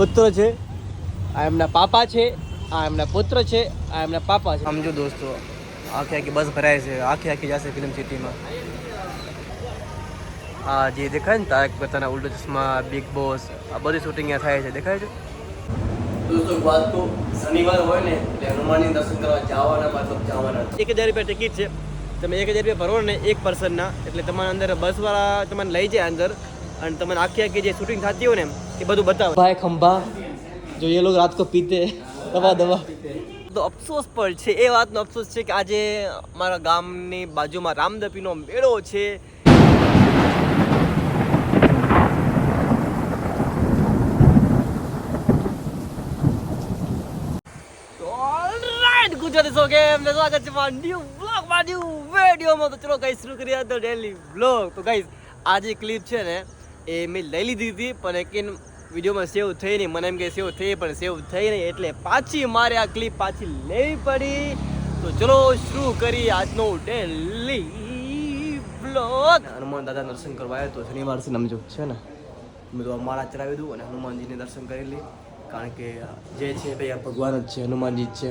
પુત્ર છે. આ એમના પાપા છે આ એમના પુત્ર છે આ એમના પાપા છે. સમજો દોસ્તો આખી આખી બસ ભરાય છે આખી આખી જશે ફિલ્મ સિટીમાં આ જે દેખાય ને તારક મહેતાના ઉલ્ટો ચશ્મા બિગ બોસ આ બધી શૂટિંગ અહીંયા થાય છે દેખાય છે? દોસ્તો વાત તો શનિવાર હોય ને એટલે હનુમાનજી દર્શન કરવા જવાના મતલબ જવાના. એક હજાર રૂપિયા ટિકિટ છે. તમે એક હજાર રૂપિયા ભરો ને એક પર્સનના એટલે તમારા અંદર બસવાળા તમને લઈ જાય અંદર. અને તમને આખી આખી જે શૂટિંગ થતી હોય ને એ બધું બતાવે. ભાઈ ખંભા જો એ લોકો રાત કો પીતે દવા દવા. તો અફસોસ પણ છે એ વાતનો અફસોસ છે કે આજે મારા ગામની બાજુમાં રામદપીનો મેળો છે. ગુજરાતી સો કેમ ને સ્વાગત છે મારા ન્યુ વ્લોગમાં ન્યુ વિડીયોમાં તો ચલો ગાઈસ શરૂ કરીએ તો ડેલી વ્લોગ તો ગાઈસ આજે ક્લિપ છે ને એ મેં લઈ લીધી હતી, પણ એક વિડીયોમાં સેવ થઈ નહીં. મને એમ કે સેવ થઈ, પણ સેવ થઈ નહીં. એટલે પાછી મારે આ ક્લિપ પાછી લેવી પડી. તો ચલો શરૂ કરી આજનો ડેલી બ્લોગ હનુમાન દાદા દર્શન કરવા આવ્યો તો શનિવાર છે સમજો છે ને મેં તો માળા ચડાવી દઉં અને હનુમાનજીને દર્શન કરી લઈ કારણ કે જે છે ભાઈ આ ભગવાન જ છે, હનુમાનજી જ છે.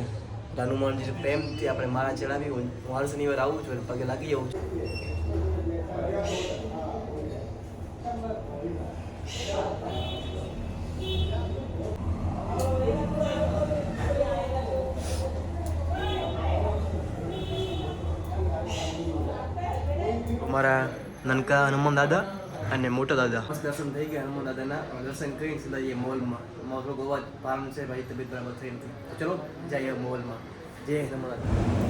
હનુમાનજી પ્રેમથી આપણે માળા ચડાવી, હું વાર શનિવાર આવું છું પગે લાગી જવું છું. અમારા નનકા હનુમાન દાદા અને મોટા દાદા. દર્શન થઈ ગયા હનુમાન દાદાના. દર્શન કરી સીધા જઈએ મોલમાં. મારો થોડોક અવાજ પારણ છે ભાઈ તબિયત બરાબર થઈ નથી. ચલો જઈએ મોલમાં. જય હનુમાન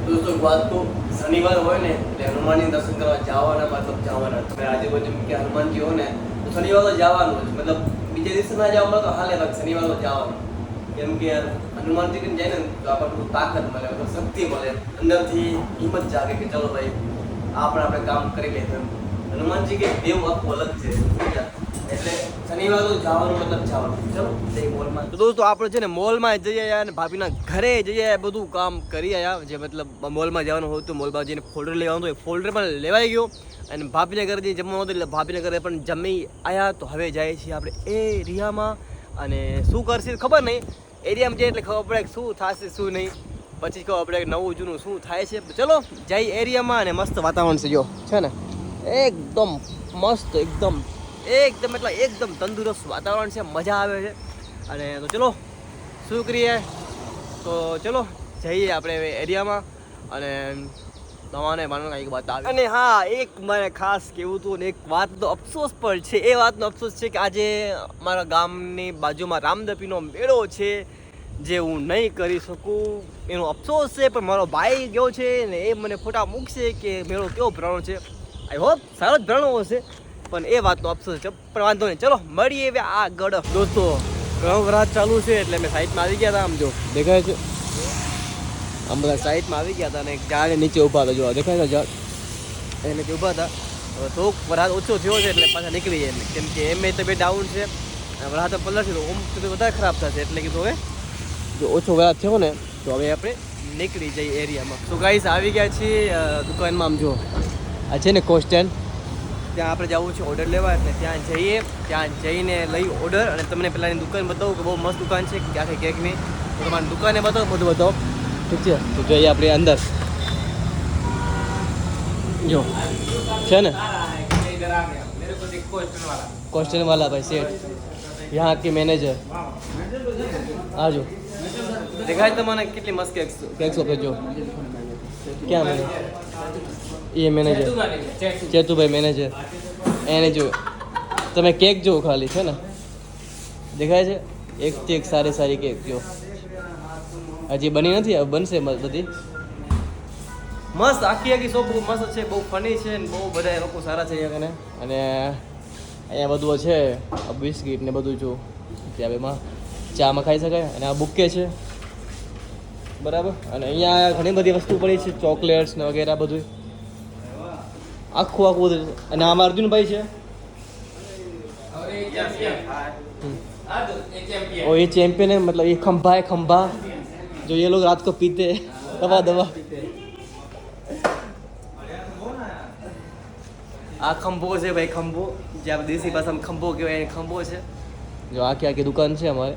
દોસ્તો વાત તો શનિવાર હોય ને એટલે હનુમાનજી દર્શન કરવા જવાના મતલબ જવાના આજુબાજુ કે હનુમાનજી હોય ને તો શનિવાર તો જવાનું જ. મતલબ બીજે દિવસે ના જવા મળે તો હાલે બાકી શનિવાર તો જવાનું. કેમ કે હનુમાનજી જાય ને તો આપણને થોડું તાકાત મળે મતલબ શક્તિ મળે. અંદરથી હિંમત જાગે કે ચલો ભાઈ આપણે આપણે કામ કરી લઈએ હનુમાનજી કે દેવ આખું અલગ છે. એટલે શનિવાર તો જવાનું મતલબ જવાનું. ચલો તે મોલમાં. તો દોસ્તો, આપણે છે ને મોલમાં જઈએ અને ભાભીના ઘરે જઈએ બધું કામ કરી આવ્યા જે મતલબ મોલમાં જવાનું હોય તો મોલમાં જઈને ફોલ્ડર લેવાનું હોય. ફોલ્ડર પણ લેવાઈ ગયો. અને ભાભીના જઈને જમવાનું હતું એટલે ભાભીના પણ જમી આવ્યા તો હવે જઈએ છીએ આપણે એ એરિયામાં. અને શું કરશે ખબર નહીં. એરિયામાં જઈએ એટલે ખબર પડે કે શું થશે, શું નહીં. પછી કહો આપણે નવું જૂનું શું થાય છે. ચલો જઈ એરિયામાં અને મસ્ત વાતાવરણ છે જો. છે ને? એકદમ મસ્ત, એકદમ. એકદમ એટલે એકદમ તંદુરસ્ત વાતાવરણ છે, મજા આવે છે. અને તો ચલો, શું કરીએ? તો ચલો, જઈએ આપણે એરિયામાં. અને તમારે મને કંઈક વાત આવે. અને હા, એક મારે ખાસ કહેવું હતું ને, એક વાતનો અફસોસ પણ છે. એ વાતનો અફસોસ છે કે આજે મારા ગામની બાજુમાં રામદપીનો મેળો છે. જે હું નહીં કરી શકું એનો અફસોસ છે પણ મારો ભાઈ ગયો છે ને એ મને ફોટા મૂકશે કે મેળો કેવો ભરાણો છે. આઈ હોપ સારો જ ભરાણો હશે પણ એ વાતનો અફસોસ છે. પણ વાંધો નહીં. ચલો મળીએ હવે આગળ. દોસ્તો ઘણો ચાલુ છે એટલે મેં સાઈડમાં આવી ગયા હતા આમ જો. દેખાય છે? આમ બધા સાઈડમાં આવી ગયા હતા અને ઝાડ નીચે ઊભા હતા જોવા. દેખાય છે ઝાડ? એ નીચે ઊભા હતા. હવે થોડોક વરસાદ ઓછો થયો છે એટલે પાછા નીકળી જાય કેમ કે એમ તબિયત ડાઉન છે. વરસાદ પલટશે તો ઓમ તો વધારે ખરાબ થશે. એટલે કીધું હવે જો ઓછો વરાદ થયો ને, તો હવે આપણે નીકળી જઈએ એરિયામાં. તો ગાઈસ આવી ગયા છીએ દુકાનમાં આમ જો આ છે ને કોસ્ટેલ ત્યાં આપણે જવું છે ઓર્ડર લેવા, એટલે ત્યાં જઈએ, ત્યાં જઈને લઈ ઓર્ડર અને તમને પહેલાંની દુકાન બતાવું કે બહુ મસ્ત દુકાન છે આખી કેકની તો તમારી દુકાને બતાવો, બધું બતાવો. ઠીક છે? તો જઈએ આપણે અંદર. જો, છે ને? કોસ્ટેલ વાલા ભાઈ સેઠ યહાં કે મેનેજર આજો દેખાય ગાય તમને કેટલી મસ્ત કેક કેક સોપે ક્યાં મને એ મેનેજર ચેતુભાઈ મેનેજર એને જો તમે કેક જો ખાલી છે ને? દેખાય છે? એક એકથી એક સારી સારી કેક જો. હજી બની નથી બનશે બધી. મસ્ત આખી આખી શોપ મસ્ત છે બહુ ફની છે ને બહુ બધા લોકો સારા છે અહીંયા કને. અને અહીંયા બધું છે બિસ્કીટ ને બધું જો. ત્યાં બેમાં ચામાં ખાઈ શકાય. અને આ બુકે છે. બરાબર? અને અહીંયા ઘણી બધી વસ્તુ પડી છે ચોકલેટ્સ ને વગેરે બધું આખું આખું બધું. અને આમાં અર્જુનભાઈ છે? ઓ એ ચેમ્પિયન મતલબ એ ખંભા એ ખંભા. જો એ લોકો રાત કો પીતે દવા દવા. આ ખંભો છે ભાઈ ખંભો. જે આપણે દેશી ભાષામાં ખંભો કહેવાય ખંભો છે. જો આખી આખી દુકાન છે અમારે.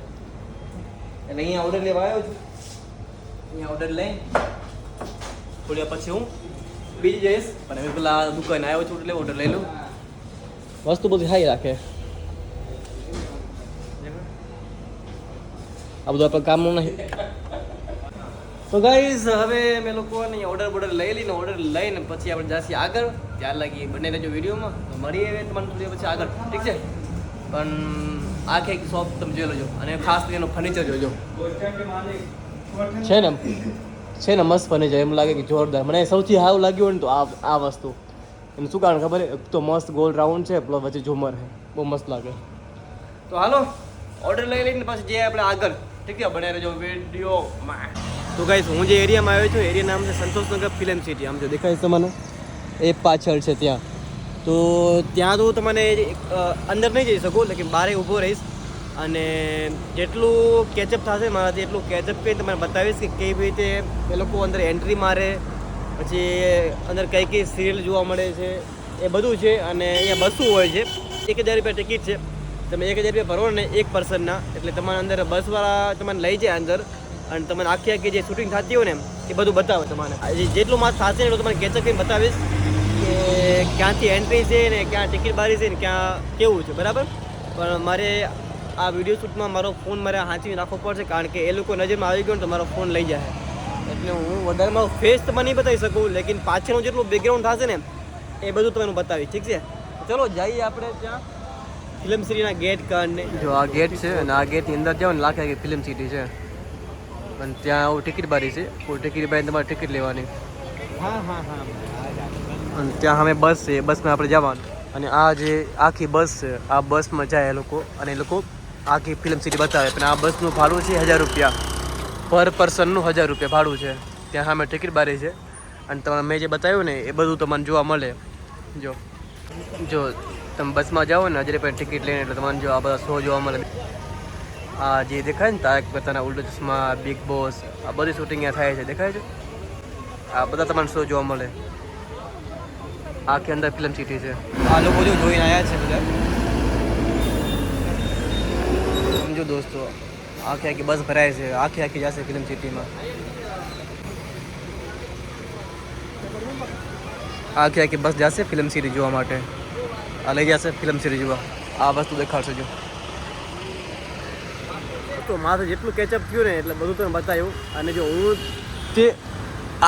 એટલે અહીંયા ઓર્ડર લેવા આવ્યો છું. અહીંયા ઓર્ડર લઈ થોડી પછી હું બીજી જઈશ પણ હવે પેલા દુકાને આવ્યો છું એટલે ઓર્ડર લઈ લઉં વસ્તુ બધી સારી રાખે આ બધું આપણે કામનું નહીં તો ગાઈઝ હવે મેં લોકોને ઓર્ડર બોર્ડર લઈ લઈને ઓર્ડર લઈને પછી આપણે જાસી આગળ. ત્યાર લાગી બંને રહેજો વિડીયોમાં. તો મળીએ હવે તમને થોડી પછી આગળ. ઠીક છે? પણ આખે શોપ તમે જોઈ લેજો. અને ખાસ કરીને એનું ફર્નિચર જોજો છે ને છે ને મસ્ત ફર્નિચર એમ લાગે કે જોરદાર. મને સૌથી હાવ લાગ્યું હોય ને તો આ આ વસ્તુ. એનું શું કારણ ખબર એક તો મસ્ત ગોલ રાઉન્ડ છે પ્લસ વચ્ચે ઝુમર છે. બહુ મસ્ત લાગે. તો હાલો ઓર્ડર લઈ લઈને પછી જઈએ આપણે આગળ. ઠીક છે? બને રહેજો વિડીયોમાં તો ગાઈસ હું જે એરિયામાં આવ્યો છું એરિયા નામ છે સંતોષનગર ફિલ્મ સિટી આમ જો દેખાય છે તમને? એ પાછળ છે ત્યાં. તો ત્યાં તો તમને અ, અંદર નહીં જઈ શકું લેકિન બહાર ઊભો રહીશ. અને જેટલું કેચઅપ થશે મારાથી એટલું કેચઅપ કરી તમને બતાવીશ કે કેવી રીતે એ લોકો અંદર એન્ટ્રી મારે, પછી અંદર કઈ કઈ સિરિયલ જોવા મળે છે, એ બધું છે અને અહીંયા બસો હોય છે. એક હજાર રૂપિયા ટિકિટ છે. તમે એક હજાર રૂપિયા ભરો ને એક પર્સનના એટલે તમારા અંદર બસવાળા તમને લઈ જાય અંદર અને તમને આખી આખી જે શૂટિંગ થતી હોય ને એ બધું બતાવે તમારે. જેટલું માસ થશે એટલું તમારે કેચઅપ કરીને બતાવીશ કે ક્યાંથી એન્ટ્રી છે ને ક્યાં ટિકિટ બારી છે ને ક્યાં કેવું છે, બરાબર? પણ મારે આ વીડિયો શૂટમાં મારો ફોન મારે હાંચી રાખવો પડશે કારણ કે એ લોકો નજરમાં આવી ગયો ને તો મારો ફોન લઈ જાય. એટલે હું વધારે મારો ફેસ તો મને નહીં બતાવી શકું લેકિન પાછળનું જેટલું બેકગ્રાઉન્ડ થશે ને એ બધું તમે બતાવીશ ઠીક છે? ચલો જઈએ આપણે ત્યાં. ફિલ્મ સિટીના ગેટ કારણે જો આ ગેટ છે અને આ ગેટની અંદર જાઓ ને લાગે કે ફિલ્મ સિટી છે. અને ત્યાં આવું ટિકિટ બારી છે. ટિકિટ બારી તમારે ટિકિટ લેવાની. હા હા હા અને ત્યાં અમે બસ છે બસમાં આપણે જવાનું. અને આ જે આખી બસ છે આ બસમાં જાય એ લોકો. અને એ લોકો આખી ફિલ્મ સિટી બતાવે. પણ આ બસનું ભાડું છે હજાર રૂપિયા. પર પર્સનનું હજાર રૂપિયા ભાડું છે. ત્યાં સામે ટિકિટ બારી છે. અને તમને મેં જે બતાવ્યું ને, એ બધું તમને જોવા મળે. જો. જો, તમે બસમાં જાઓ ને, હજાર રૂપિયા ટિકિટ લઈને, એટલે તમને જો આ બધા શો જોવા મળે. આ જે દેખાય ને, તારક મહેતાના ઉલ્ટો ચશ્મા બિગ બોસ આ બધી શૂટિંગ અહીંયા થાય છે. દેખાય છે? આ બધા તમને શો જોવા મળે. આખી અંદર ફિલ્મ સિટી છે. આ લોકો જો જોઈને આવ્યા છે બધા. સમજો દોસ્તો, આખી આખી બસ ભરાય છે, આખી આખી જશે ફિલ્મ સિટીમાં આખી આખી બસ જશે ફિલ્મ સિટી જોવા માટે. આ લઈ જશે ફિલ્મ સિટી જોવા. આ વસ્તુ દેખાડશે જો. તો માથે જેટલું કેચઅપ થયું ને એટલે બધું તને બતાવ્યું. અને જો હું તે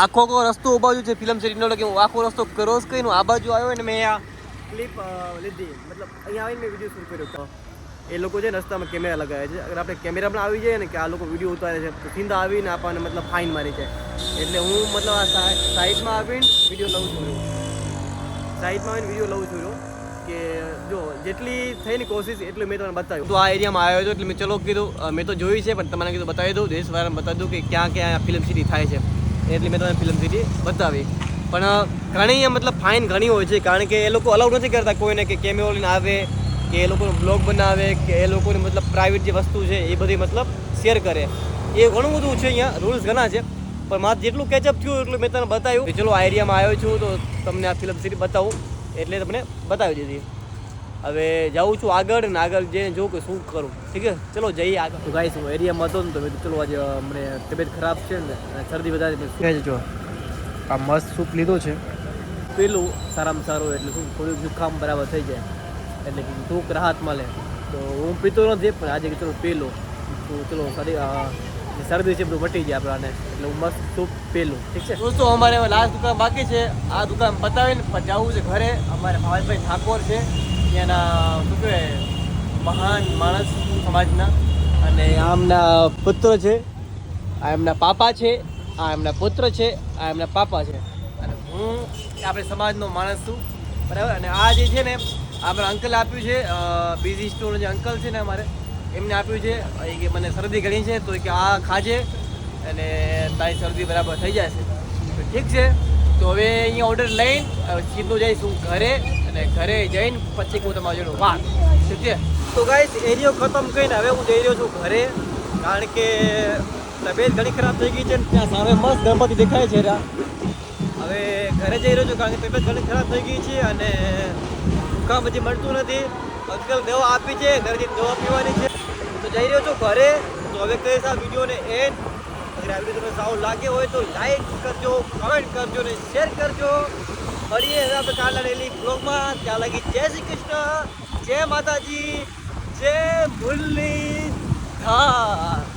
આખો આખો રસ્તો બાજુ છે ફિલ્મ સિટીનો એટલે કે હું આખો રસ્તો ક્રોસ કરીને આ બાજુ આવ્યો ને મેં આ ક્લિપ લીધી. મતલબ અહીંયા આવીને મેં વીડિયો શૂટ કર્યો. એ લોકો છે રસ્તામાં કેમેરા લગાવે છે. અગર આપણે કેમેરા પણ આવી જાય ને કે આ લોકો વીડિયો ઉતારે છે, તો સીધા આવીને આપણને મતલબ ફાઇન મારી જાય એટલે હું મતલબ આ સાઈડમાં આવીને વીડિયો લઉં છું સાઈડમાં આવીને વીડિયો લઉં છું કે જો જેટલી થઈને કોશિશ એટલું મેં તમને બતાવ્યું. તો આ એરિયામાં આવ્યો હતો એટલે મેં ચલો કીધું મેં તો જોયું છે, પણ તમને કીધું બતાવી દઉં દેશવાળાને બતાવી દઉં કે ક્યાં ક્યાં ફિલ્મ સિટી થાય છે. એટલે મેં તમને ફિલ્મ સિટી બતાવી. પણ ઘણી મતલબ ફાઇન ઘણી હોય છે, કારણ કે એ લોકો અલાઉડ નથી કરતા કોઈને કે કેમેરો લઈને આવે કે એ લોકોનો બ્લોગ બનાવે કે એ લોકોની મતલબ પ્રાઇવેટ જે વસ્તુ છે એ બધી મતલબ શેર કરે. એ ઘણું બધું છે અહીંયા રૂલ્સ ઘણા છે. પણ મારે જેટલું કેચઅપ થયું એટલું મેં તમને બતાવ્યું. કે ચલો આ એરિયામાં આવ્યો છું તો તમને આ ફિલ્મ સિટી બતાવું. એટલે તમને બતાવી દીધી. હવે જાઉં છું આગળ ને આગળ જઈને જોઉં કે શું કરું. ઠીક છે? ચલો જઈએ આગળ. તો ગાઈસ હું એરિયામાં હતો ને તો મેં ચલો આજે મને તબિયત ખરાબ છે ને શરદી વધારે જો આ મસ્ત સૂપ લીધો છે. પેલું સારામાં સારું એટલે શું થોડું જુખામ બરાબર થઈ જાય. એટલે થોડુંક રાહત મળે. તો હું પીતો નથી, પણ આજે ચલો પેલું. તો ચલો શરીર શરદી છે બધું મટી જાય આપણાને. એટલે હું મસ્ત સૂપ પેલું. ઠીક છે? દોસ્તો, અમારે લાસ્ટ દુકાન બાકી છે. આ દુકાન બતાવીને જવું છે ઘરે. અમારે ભાવેશભાઈ ઠાકોર છે. ત્યાંના, શું કહેવાય, મહાન માણસ સમાજના. અને આમના પુત્ર છે. આ એમના પાપા છે. આ એમના પુત્ર છે. આ એમના પાપા છે. અને હું આપણે સમાજનો માણસ છું. બરાબર? અને આ જે છે ને આપણે અંકલ આપ્યું છે બીજી સ્ટોર જે અંકલ છે ને અમારે, એમને આપ્યું છે, એ કે મને શરદી ઘણી છે, તો કે આ ખાજે, અને તારી શરદી બરાબર થઈ જશે. તો ઠીક છે, તો હવે અહીંયા ઓર્ડર લઈને સીધું જઈશ ઘરે, અને ઘરે જઈને પછી હું તમારા જોડે વાત ઠીક છે? તો ગાઈસ એરિયો ખતમ કરીને હવે હું જઈ રહ્યો છું ઘરે, કારણ કે તબિયત ઘણી ખરાબ થઈ ગઈ છે ત્યાં સામે મસ્ત ગણપતિ દેખાય છે હવે ઘરે જઈ રહ્યો છું, કારણ કે તબિયત ઘણી ખરાબ થઈ ગઈ છે, અને કામ હજી મળતું નથી. અંકલ દવા આપી છે, ઘરેથી દવા પીવાની છે. તો જઈ રહ્યો છું ઘરે. તો હવે કહીશ આ વિડીયોને એન્ડ અગર આ વીડિયો લાગ્યો હોય તો લાઈક કરજો કમેન્ટ કરજો ને શેર કરજો. મળીએ હવે આપણે કાલના બ્લોગમાં ત્યાં લાગી જય શ્રી કૃષ્ણ. જય માતાજી. જય મુરલી ધાર.